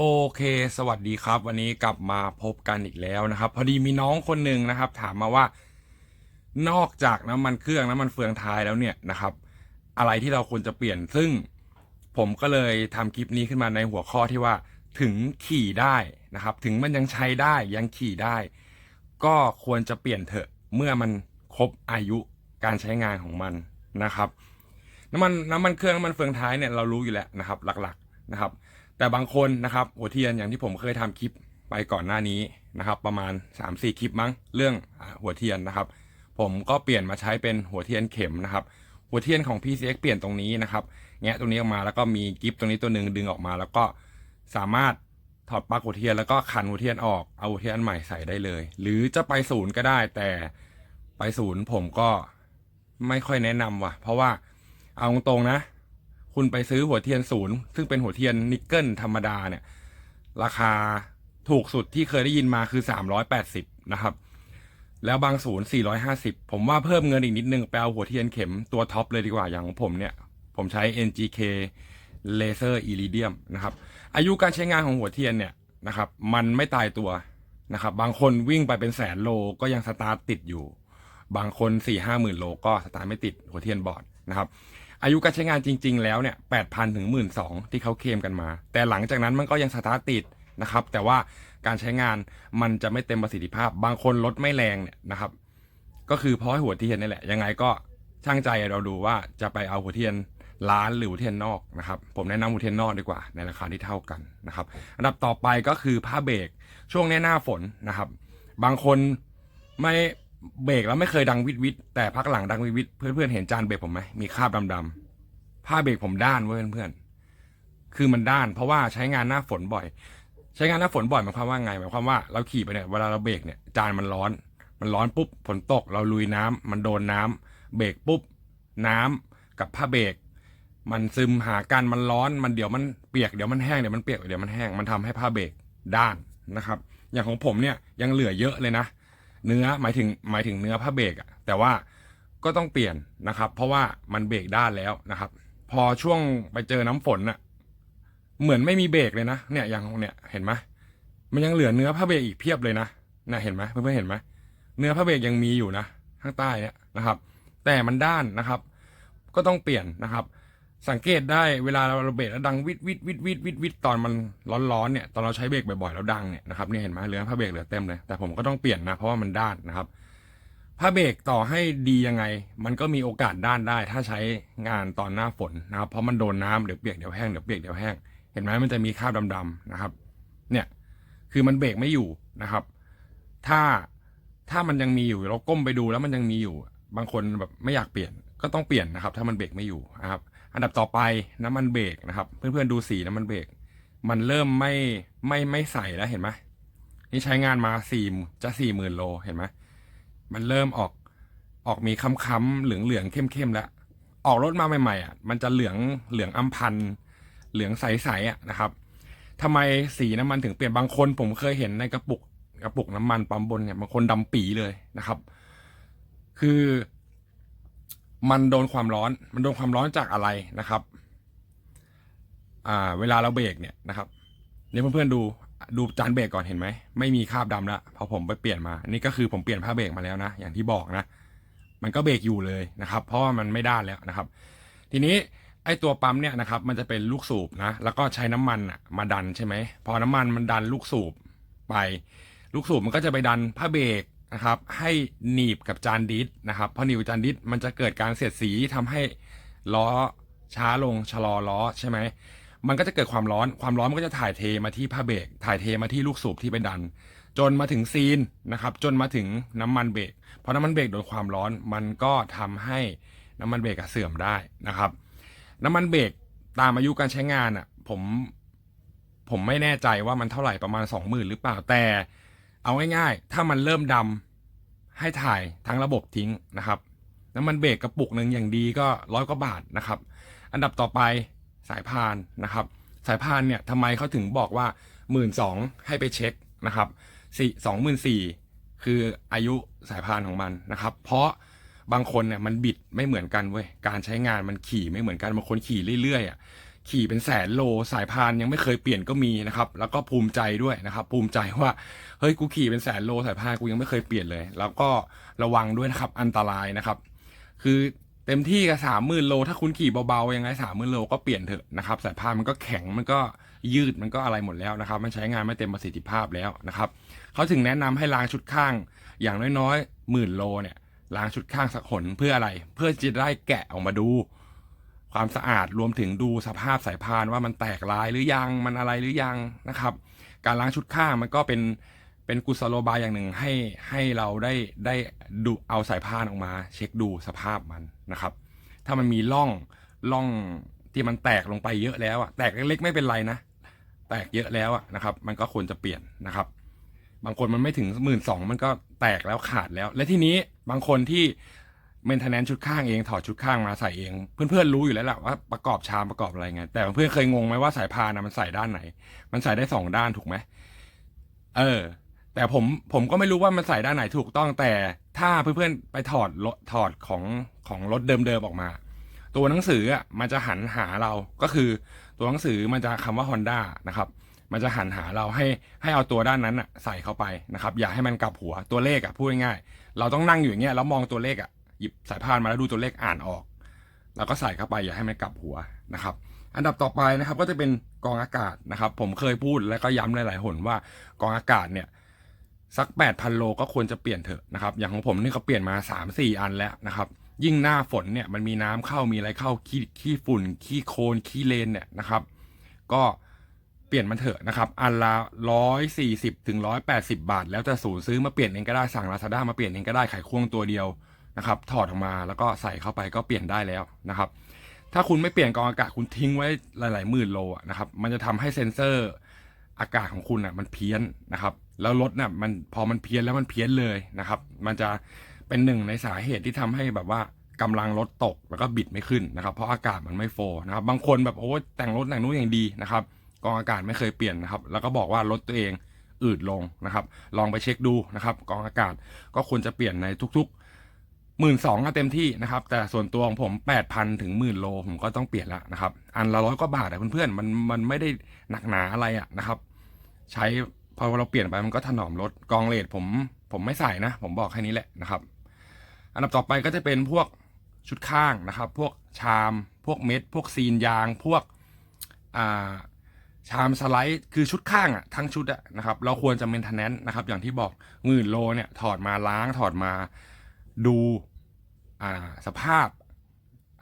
โอเค สวัสดีครับ วันนี้กลับมาพบกันอีกแล้วนะครับ พอดีมีน้องคนหนึ่งนะครับ ถามมาว่า นอกจากน้ำมันเครื่องน้ำมันเฟืองท้ายแล้วเนี่ยนะครับ อะไรที่เราควรจะเปลี่ยน ซึ่งผมก็เลยทำคลิปนี้ขึ้นมาในหัวข้อที่ว่า ถึงขี่ได้นะครับ ถึงมันยังใช้ได้ยังขี่ได้ ก็ควรจะเปลี่ยนเถอะเมื่อมันครบอายุการใช้งานของมันนะครับ น้ำมันน้ำมันเครื่องน้ำมันเฟืองท้ายเนี่ยเรารู้อยู่แล้วนะครับ หลักๆนะครับ แต่บางคนนะครับหัวเทียนอย่างที่ผมเคยทำคลิปไปก่อนหน้านี้นะครับ ประมาณ 3-4 คลิปมั้งเรื่องหัวเทียนนะครับ ผมก็เปลี่ยนมาใช้เป็นหัวเทียนเข็มนะครับ หัวเทียนของ PCX เปลี่ยนตรงนี้นะครับแงะตรงนี้ออกมาแล้วก็มีกิฟตรงนี้ตัวหนึ่งดึงออกมา แล้วก็สามารถถอดปลั๊กหัวเทียนแล้วก็ขันหัวเทียนออกเอาหัวเทียนอันใหม่ใส่ได้เลย หรือจะไปศูนย์ก็ได้ แต่ไปศูนย์ผมก็ไม่ค่อยแนะนำว่ะ เพราะว่าเอาตรงๆนะ คุณไปซื้อหัวเทียนศูนย์ซึ่งเป็นหัวเทียนนิกเกิลธรรมดาเนี่ย ราคาถูกสุดที่เคยได้ยินมาคือ 380 นะครับ แล้วบางศูนย์ 450 ผมว่าเพิ่มเงินอีกนิดนึงไปเอาหัวเทียนเข็มตัวท็อปเลยดีกว่าอย่างของผมเนี่ย ผมใช้ NGK Laser Iridium นะครับ อายุการใช้งานของหัวเทียนเนี่ยนะครับ มันไม่ตายตัวนะครับ บางคนวิ่งไปเป็นแสนโลก็ยังสตาร์ทติดอยู่ บางคน4ี่ห้าหมื่นโลก็สตาร์ทไม่ติดหัวเทียนบอร์ดนะครับ อายุการใช้งานจริง ๆ แล้วเนี่ยแปดพันถึงหมื่นสองที่เขาเคลมกันมา แต่หลังจากนั้นมันก็ยังสตาร์ทติดนะครับ แต่ว่าการใช้งานมันจะไม่เต็มประสิทธิภาพ บางคนรถไม่แรงเนี่ยนะครับ ก็คือเพราะหัวเทียนนี่แหละ ยังไงก็ช่างใจเราดูว่าจะไปเอาหัวเทียนร้านหรือหัวเทียนนอกนะครับ ผมแนะนำหัวเทียนนอกดีกว่า ในราคาที่เท่ากันนะครับ อันดับต่อไปก็คือผ้าเบรกช่วงนี้หน้าฝนนะครับ บางคนไม่ เบรกแล้วไม่เคยดังวิดวิดแต่พักหลังดังวิดวิดเพื่อนๆเห็นจานเบรกผมไหมมีคราบดำๆผ้าเบรกผมด้านเว้ยเพื่อนคือมันด้าน เพราะว่าใช้งานหน้าฝนบ่อย ใช้งานหน้าฝนบ่อยหมายความว่าไงหมายความว่าเราขี่ไปเนี่ยเวลาเราเบรกเนี่ยจานมันร้อน มันร้อนปุ๊บฝนตกเราลุยน้ำมันโดนน้ำเบรกปุ๊บน้ำกับผ้าเบรกมันซึมหากันมันร้อนมันเดี๋ยวมันเปียกเดี๋ยวมันแห้งเดี๋ยวมันเปียกเดี๋ยวมันแห้งมันทำให้ผ้าเบรกด้านนะครับ อย่างของผมเนี่ยยังเหลือเยอะเลยนะ เนื้อหมายถึงหมายถึงเนื้อผ้าเบรกอะแต่ว่าก็ต้องเปลี่ยนนะครับ เพราะว่ามันเบรกด้านแล้วนะครับ พอช่วงไปเจอน้ำฝนอะเหมือนไม่มีเบรกเลยนะเนี่ยอย่างของเนี่ยเห็นไหมมันยังเหลือเนื้อผ้าเบรกอีกเพียบเลยนะนะเห็นไหมเพื่อนๆเห็นไหมเนื้อผ้าเบรกยังมีอยู่นะข้างใต้เนี่ยนะครับ แต่มันด้านนะครับ ก็ต้องเปลี่ยนนะครับ สังเกตได้เวลาเราเบรกแล้วดังวิดวิดวิดวิดวิดวิดตอนมันร้อนๆเนี่ยตอนเราใช้เบรกบ่อยๆแล้วดังเนี่ยนะครับเนี่ยเห็นไหมเหลือผ้าเบรกเหลือเต็มเลยแต่ผมก็ต้องเปลี่ยนนะเพราะว่ามันด้านนะครับผ้าเบรกต่อให้ดียังไง มันก็มีโอกาสด้านได้ ถ้าใช้งานตอนหน้าฝนนะครับเพราะมันโดนน้ำเดี๋ยวเปียกเดี๋ยวแห้งเดี๋ยวเปียกเดี๋ยวแห้งเห็นไหมมันจะมีคราบดำๆนะครับ เนี่ยคือมันเบรกไม่อยู่นะครับ ถ้าถ้ามันยังมีอยู่เราก้มไปดูแล้วมันยังมีอยู่ บางคนแบบไม่อยากเปลี่ยนก็ต้องเปลี่ยนนะครับ ถ้ามันเบรกไม่อยู่นะครับ อันดับต่อไปน้ำมันเบรกนะครับ เพื่อนๆดูสีน้ำมันเบรกมันเริ่มไม่ไม่ไม่ใส่แล้วเห็นไหมนี่ใช้งานมาสี่จะสี่หมื่นโลเห็นไหมมันเริ่มออกออกมีค้ำๆเหลืองเหลืองๆเข้มๆแล้วออกรถมาใหม่ๆอะมันจะเหลืองเหลืองอำพันเหลืองใสๆอะนะครับทำไมสีน้ำมันถึงเปลี่ยนบางคนผมเคยเห็นในกระปุกกระปุกน้ำมันปั๊มบนเนี่ยบางคนดำปีเลยนะครับ คือ มันโดนความร้อน มันโดนความร้อนจากอะไรนะครับ อ่า เวลาเราเบรกเนี่ยนะครับเนี่ยเพื่อนๆดูดูจานเบรกก่อนเห็นไหมไม่มีคราบดำแล้วพอผมไปเปลี่ยนมา นี่ก็คือผมเปลี่ยนผ้าเบรกมาแล้วนะ อย่างที่บอกนะ มันก็เบรกอยู่เลยนะครับ เพราะว่ามันไม่ด้านแล้วนะครับ ทีนี้ไอ้ตัวปั๊มเนี่ยนะครับ มันจะเป็นลูกสูบนะ แล้วก็ใช้น้ำมันอะมาดันใช่ไหม พอน้ำมันมันดันลูกสูบไป ลูกสูบมันก็จะไปดันผ้าเบรก นะครับให้หนีบกับจานดิสนะครับพอหนีบจานดิสมันจะเกิดการเสียดสีทำให้ล้อช้าลงชะลอล้อใช่ไหมมันก็จะเกิดความร้อนความร้อนมันก็จะถ่ายเทมาที่ผ้าเบรกถ่ายเทมาที่ลูกสูบที่ไปดัน จนมาถึงซีนนะครับ จนมาถึงน้ำมันเบรกพอน้ำมันเบรกโดนความร้อนมันก็ทำให้น้ำมันเบรกเสื่อมได้นะครับ น้ำมันเบรกตามอายุการใช้งานอะผมผมไม่แน่ใจว่ามันเท่าไหร่ประมาณสองหมื่นหรือเปล่าแต่ เอาง่ายๆ ถ้ามันเริ่มดำให้ถ่ายทั้งระบบทิ้งนะครับน้ำมันเบรกกระปุกหนึ่งอย่างดีก็ร้อยกว่าบาทนะครับ อันดับต่อไปสายพานนะครับ สายพานเนี่ยทำไมเขาถึงบอกว่าหมื่นสองให้ไปเช็คนะครับสี่สองหมื่นสี่คืออายุสายพานของมันนะครับ เพราะบางคนเนี่ยมันบิดไม่เหมือนกันเว้ยการใช้งานมันขี่ไม่เหมือนกันบางคนขี่เรื่อยๆอะ ขี่เป็นแสนโลสายพานยังไม่เคยเปลี่ยนก็มีนะครับแล้วก็ภูมิใจด้วยนะครับ ภูมิใจว่าเฮ้ยกูขี่เป็นแสนโลสายพานกูยังไม่เคยเปลี่ยนเลย แล้วก็ระวังด้วยนะครับอันตรายนะครับ คือเต็มที่กับสามหมื่นโล ถ้าคุณขี่เบาๆยังไงสามหมื่นโลก็เปลี่ยนเถอะนะครับสายพานมันก็แข็งมันก็ยืดมันก็อะไรหมดแล้วนะครับ มันใช้งานไม่เต็มประสิทธิภาพแล้วนะครับเขาถึงแนะนำให้ล้างชุดข้างอย่างน้อยๆหมื่นโลเนี่ยล้างชุดข้างสักหนเพื่ออะไร เพื่อจะได้แกะออกมาดู ความสะอาดรวมถึงดูสภาพสายพานว่ามันแตกลายหรือยังมันอะไรหรือยังนะครับ การล้างชุดข้างมันก็เป็นเป็นกุศโลบายอย่างหนึ่งให้ให้เราได้ได้ดูเอาสายพานออกมา เช็คดูสภาพมันนะครับ ถ้ามันมีร่องร่องที่มันแตกลงไปเยอะแล้วอะแตกเล็กๆไม่เป็นไรนะ แตกเยอะแล้วอะนะครับ มันก็ควรจะเปลี่ยนนะครับ บางคนมันไม่ถึงหมื่นสองมันก็แตกแล้วขาดแล้ว และทีนี้บางคนที่ เมนเทนแนนชุดข้างเองถอดชุดข้างมาใส่เอง เพื่อนๆรู้อยู่แล้วแหละว่าประกอบชามประกอบอะไรไง แต่เพื่อนเคยงงไหมว่าสายพานนะมันใส่ด้านไหน มันใส่ได้สองด้านถูกไหมเออ แต่ผมผมก็ไม่รู้ว่ามันใส่ด้านไหนถูกต้องแต่ถ้าเพื่อนๆไปถอดรถถอดของของรถเดิมๆออกมา ตัวหนังสืออะมันจะหันหาเราก็คือ ตัวหนังสือมันจะคำว่า Honda นะครับมันจะหันหาเราให้ให้เอาตัวด้านนั้นอะใส่เข้าไปนะครับ อย่าให้มันกลับหัวตัวเลขอะพูดง่ายๆเราต้องนั่งอยู่อย่างเงี้ยแล้วมองตัวเลขอะ หยิบสายพานมาแล้วดูตัวเลขอ่านออก แล้วก็ใส่เข้าไปอย่าให้มันกลับหัวนะครับ อันดับต่อไปนะครับก็จะเป็นกองอากาศนะครับ ผมเคยพูดแล้วก็ย้ำหลายๆหนว่ากองอากาศเนี่ยสัก 8,000 โลก็ควรจะเปลี่ยนเถอะนะครับ อย่างของผมนี่ก็เปลี่ยนมา 3-4 อันแล้วนะครับ ยิ่งหน้าฝนเนี่ยมันมีน้ำเข้ามีอะไรเข้าขี้ขี้ฝุ่น ขี้โคลนขี้เลนเนี่ยนะครับ ก็เปลี่ยนมันเถอะนะครับ อันละ140ถึง180บาท แล้วแต่ศูนย์ซื้อมาเปลี่ยนเองก็ได้สั่งลาซาด้ามาเปลี่ยนเองก็ได้ไขควงตัวเดียว นะครับถอดออกมาแล้วก็ใส่เข้าไปก็เปลี่ยนได้แล้วนะครับ ถ้าคุณไม่เปลี่ยนกองอากาศคุณทิ้งไว้หลาย ๆ หมื่นโลนะครับมันจะทำให้เซ็นเซอร์อากาศของคุณอะมันเพี้ยนนะครับ แล้วรถเนี่ยมันพอมันเพี้ยนแล้วมันเพี้ยนเลยนะครับ มันจะเป็นหนึ่งในสาเหตุที่ทำให้แบบว่ากำลังรถตกแล้วก็บิดไม่ขึ้นนะครับ เพราะอากาศมันไม่โฟนะครับ บางคนแบบโอ้แต่งรถแต่งนู้นอย่างดีนะครับกองอากาศไม่เคยเปลี่ยนนะครับ แล้วก็บอกว่ารถตัวเองอืดลงนะครับ ลองไปเช็คดูนะครับ กองอากาศก็ควรจะเปลี่ยนในทุกๆ หมื่นสองเต็มที่นะครับ แต่ส่วนตัวของผมแปดพันถึงหมื่นโลผมก็ต้องเปลี่ยนแล้วนะครับ อันละร้อยกว่าบาทอะเพื่อนๆมันมันไม่ได้หนักหนาอะไรอะนะครับ ใช้พอเราเปลี่ยนไปมันก็ถนอมรถกองเลดผมผมไม่ใส่นะ ผมบอกแค่นี้แหละนะครับ อันดับต่อไปก็จะเป็นพวกชุดข้างนะครับ พวกชาม พวกเม็ด พวกซีนยาง พวกอ่าชามสไลด์คือชุดข้างอะทั้งชุดอะนะครับ เราควรจะเมนเทนแนนนะครับ อย่างที่บอกหมื่นโลเนี่ยถอดมาล้างถอดมา ดูอ่าสภาพ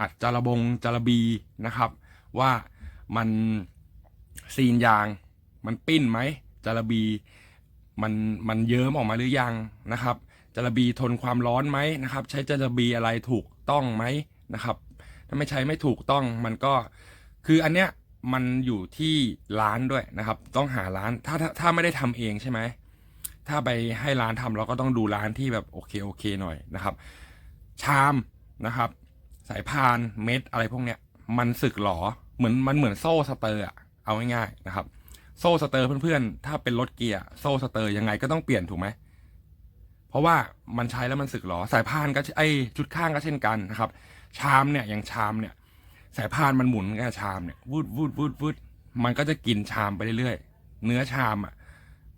อัดจระบงจระบีนะครับ ว่ามันซีนยาง มันปิ้นไหมจระบีมันมันเยิ้มออกมาหรือยังนะครับจระบีทนความร้อนไหมนะครับ ใช้จระบีอะไรถูกต้องไหมนะครับ ถ้าไม่ใช้ไม่ถูกต้องมันก็คืออันเนี้ยมันอยู่ที่ร้านด้วยนะครับ ต้องหาร้านถ้าถ้าถ้าไม่ได้ทำเองใช่ไหม ถ้าไปให้ร้านทำเราก็ต้องดูร้านที่แบบโอเคโอเคหน่อยนะครับ ชามนะครับ สายพานเม็ดอะไรพวกเนี้ย มันสึกหรอเหมือนมันเหมือนโซ่สเตอร์อะเอาง่ายๆนะครับ โซ่สเตอร์เพื่อนๆ ถ้าเป็นรถเกียร์โซ่สเตอร์ยังไงก็ต้องเปลี่ยนถูกไหมเพราะว่ามันใช้แล้วมันสึกหรอสายพานก็ไอชุดข้างก็เช่นกันนะครับ ชามเนี่ยอย่างชามเนี่ย สายพานมันหมุนกับชามเนี่ยวูดวูดวูดวูดมันก็จะกินชามไปเรื่อยๆ เนื้อชามอะ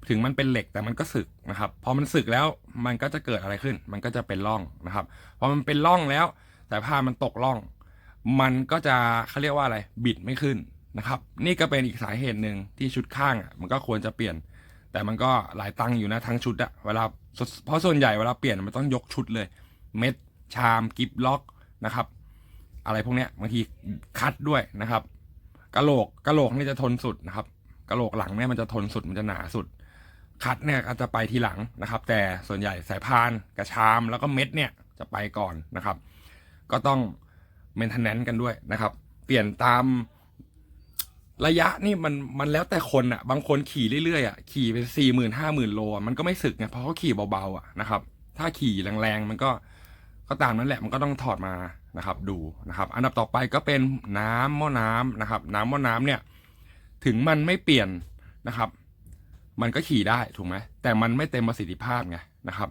ถึงมันเป็นเหล็กแต่มันก็สึกนะครับพอมันสึกแล้วมันก็จะเกิดอะไรขึ้น มันก็จะเป็นร่องนะครับพอมันเป็นร่องแล้วสายพานมันตกร่อง มันก็จะเขาเรียกว่าอะไรบิดไม่ขึ้นนะครับ นี่ก็เป็นอีกสาเหตุหนึ่งที่ชุดข้างอะมันก็ควรจะเปลี่ยน แต่มันก็หลายตังค์อยู่นะทั้งชุดอะเวลาเพราะส่วนใหญ่เวลาเปลี่ยนมันต้องยกชุดเลย เม็ดชามกิฟล็อกนะครับ อะไรพวกเนี้ยบางทีคัดด้วยนะครับกะโหลกกะโหลกนี่จะทนสุดนะครับกะโหลกหลังเนี่ยมันจะทนสุดมันจะหนาสุด คัดเนี่ยอาจจะไปทีหลังนะครับ แต่ส่วนใหญ่สายพานกระชามแล้วก็เม็ดเนี่ยจะไปก่อนนะครับ ก็ต้องเมนเทนแนนกันด้วยนะครับ เปลี่ยนตามระยะนี่มันมันแล้วแต่คนอะ บางคนขี่เรื่อยๆอะขี่ไปสี่หมื่นห้าหมื่นโลมันก็ไม่สึกไงเพราะเขาขี่เบาๆอะนะครับ ถ้าขี่แรงๆมันก็ก็ตามนั้นแหละมันก็ต้องถอดมานะครับ ดูนะครับ อันดับต่อไปก็เป็นน้ำหม้อน้ำนะครับ น้ำหม้อน้ำเนี่ย ถึงมันไม่เปลี่ยนนะครับ มันก็ขี่ได้ถูกไหมแต่มันไม่เต็มประสิทธิภาพไงนะครับ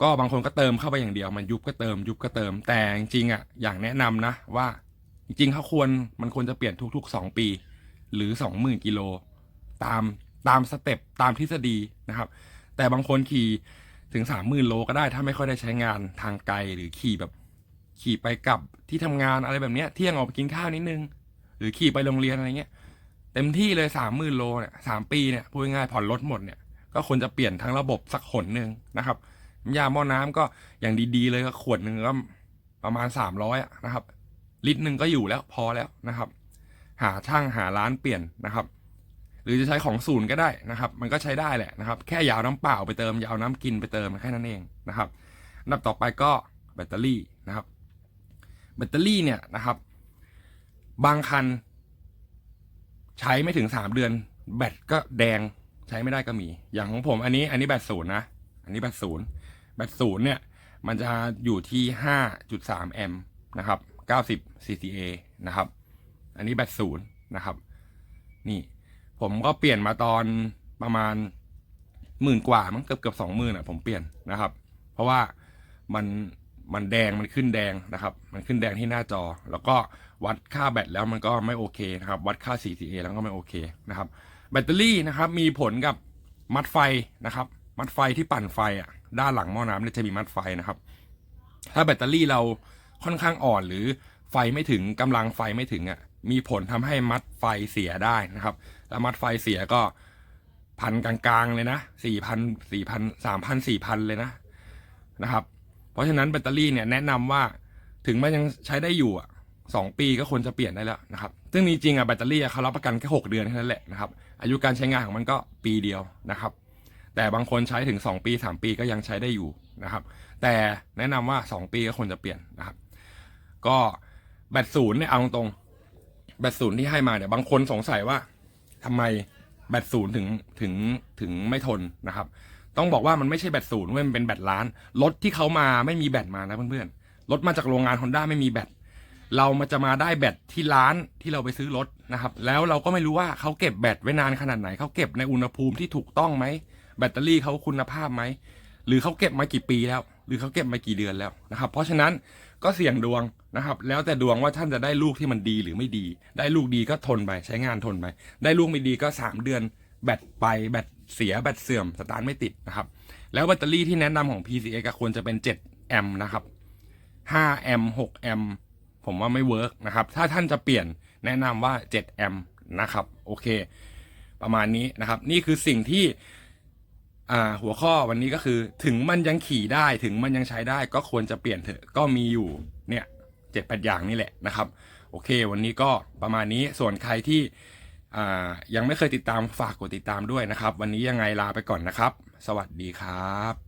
ก็บางคนก็เติมเข้าไปอย่างเดียว มันยุบก็เติม ยุบก็เติม แต่จริงๆอะอย่างแนะนำนะว่าจริงๆเขาควรมันควรจะเปลี่ยนทุก ๆ 2 ปี หรือ 20,000กิโลตามตามสเต็ปตามทฤษฎีนะครับ แต่บางคนขี่ถึง 30,000โลก็ได้ถ้าไม่ค่อยได้ใช้งานทางไกลหรือขี่แบบขี่ไปกลับที่ทำงานอะไรแบบเนี้ยเที่ยงออกไปกินข้าวนิดนึง หรือขี่ไปโรงเรียนอะไรเงี้ย เต็มที่เลยสามหมื่นโลเนี่ยสามปีเนี่ยพูดง่ายผ่อนรถหมดเนี่ยก็ควรจะเปลี่ยนทั้งระบบสักขนหนึ่งนะครับน้ำยาหม้อน้ำก็อย่างดีๆเลยก็ขวดหนึ่งก็ประมาณสามร้อยนะครับ ลิตรหนึ่งก็อยู่แล้วพอแล้วนะครับ หาช่างหาร้านเปลี่ยนนะครับ หรือจะใช้ของศูนย์ก็ได้นะครับ มันก็ใช้ได้แหละนะครับ แค่ยาวน้ำเปล่าไปเติมยาวน้ำกินไปเติมแค่นั้นเองนะครับอันดับต่อไปก็แบตเตอรี่นะครับ แบตเตอรี่เนี่ยนะครับ บางคัน ใช้ไม่ถึงสามเดือน แบตก็แดงใช้ไม่ได้ก็มี อย่างของผมอันนี้อันนี้แบตศูนย์นะ อันนี้แบตศูนย์แบตศูนย์เนี่ย มันจะอยู่ที่ห้าจุดสามแอมป์นะครับเก้าสิบ CCA นะครับ อันนี้แบตศูนย์นะครับ นี่ ผมก็เปลี่ยนมาตอนประมาณหมื่นกว่ามั้งเกือบเกือบสองหมื่นอะผมเปลี่ยนนะครับ เพราะว่ามันมันแดงมันขึ้นแดงนะครับ มันขึ้นแดงที่หน้าจอ แล้วก็ วัดค่าแบตแล้วมันก็ไม่โอเคนะครับ วัดค่า CCA แล้วก็ไม่โอเคนะครับ แบตเตอรี่นะครับมีผลกับมัดไฟนะครับ มัดไฟที่ปั่นไฟอะด้านหลังหม้อน้ำเนี่ยจะมีมัดไฟนะครับ ถ้าแบตเตอรี่เราค่อนข้างอ่อนหรือไฟไม่ถึงกำลังไฟไม่ถึงอะมีผลทำให้มัดไฟเสียได้นะครับ แล้วมัดไฟเสียก็พันกลางๆเลยนะสี่พันสี่พันสามพันสี่พันเลยนะนะครับ เพราะฉะนั้นแบตเตอรี่เนี่ยแนะนำว่าถึงมันยังใช้ได้อยู่อะ สองปีก็ควรจะเปลี่ยนได้แล้วนะครับ ซึ่งจริงๆอะแบตเตอรี่เขารับประกันแค่หกเดือนแค่นั้นแหละนะครับ อายุการใช้งานของมันก็ปีเดียวนะครับ แต่บางคนใช้ถึงสองปีสามปีก็ยังใช้ได้อยู่นะครับ แต่แนะนำว่าสองปีก็ควรจะเปลี่ยนนะครับ ก็แบตศูนย์เนี่ยเอาตรงๆแบตศูนย์ที่ให้มาเนี่ยบางคนสงสัยว่าทำไมแบตศูนย์ถึงถึงถึงไม่ทนนะครับ ต้องบอกว่ามันไม่ใช่แบตศูนย์เว้ยมันเป็นแบตล้าน รถที่เขามาไม่มีแบตมานะเพื่อนๆ รถมาจากโรงงานฮอนด้าไม่มีแบต เรามาจะมาได้แบตที่ร้านที่เราไปซื้อรถนะครับ แล้วเราก็ไม่รู้ว่าเขาเก็บแบตไว้นานขนาดไหนเขาเก็บในอุณหภูมิที่ถูกต้องไหมแบตเตอรี่เขาคุณภาพไหมหรือเขาเก็บมากี่ปีแล้ว หรือเขาเก็บมากี่เดือนแล้วนะครับ เพราะฉะนั้นก็เสี่ยงดวงนะครับ แล้วแต่ดวงว่าท่านจะได้ลูกที่มันดีหรือไม่ดี ได้ลูกดีก็ทนไปใช้งานทนไปได้ลูกไม่ดีก็สามเดือน แบตไปแบตเสียแบตเสื่อมสตาร์ทไม่ติดนะครับ แล้วแบตเตอรี่ที่แนะนำของ PCA ก็ควรจะเป็น 7 แอมป์นะครับ5แอมป์6แอมป์ ผมว่าไม่เวิร์กนะครับ ถ้าท่านจะเปลี่ยนแนะนำว่า 7 แอมป์นะครับ โอเค ประมาณนี้นะครับ นี่คือสิ่งที่หัวข้อวันนี้ก็คือ ถึงมันยังขี่ได้ถึงมันยังใช้ได้ ก็ควรจะเปลี่ยนเถอะก็มีอยู่เนี่ยเจ็ดแปดอย่างนี่แหละนะครับ โอเค วันนี้ก็ประมาณนี้ส่วนใครที่ยังไม่เคยติดตามฝากกดติดตามด้วยนะครับ วันนี้ยังไงลาไปก่อนนะครับ สวัสดีครับ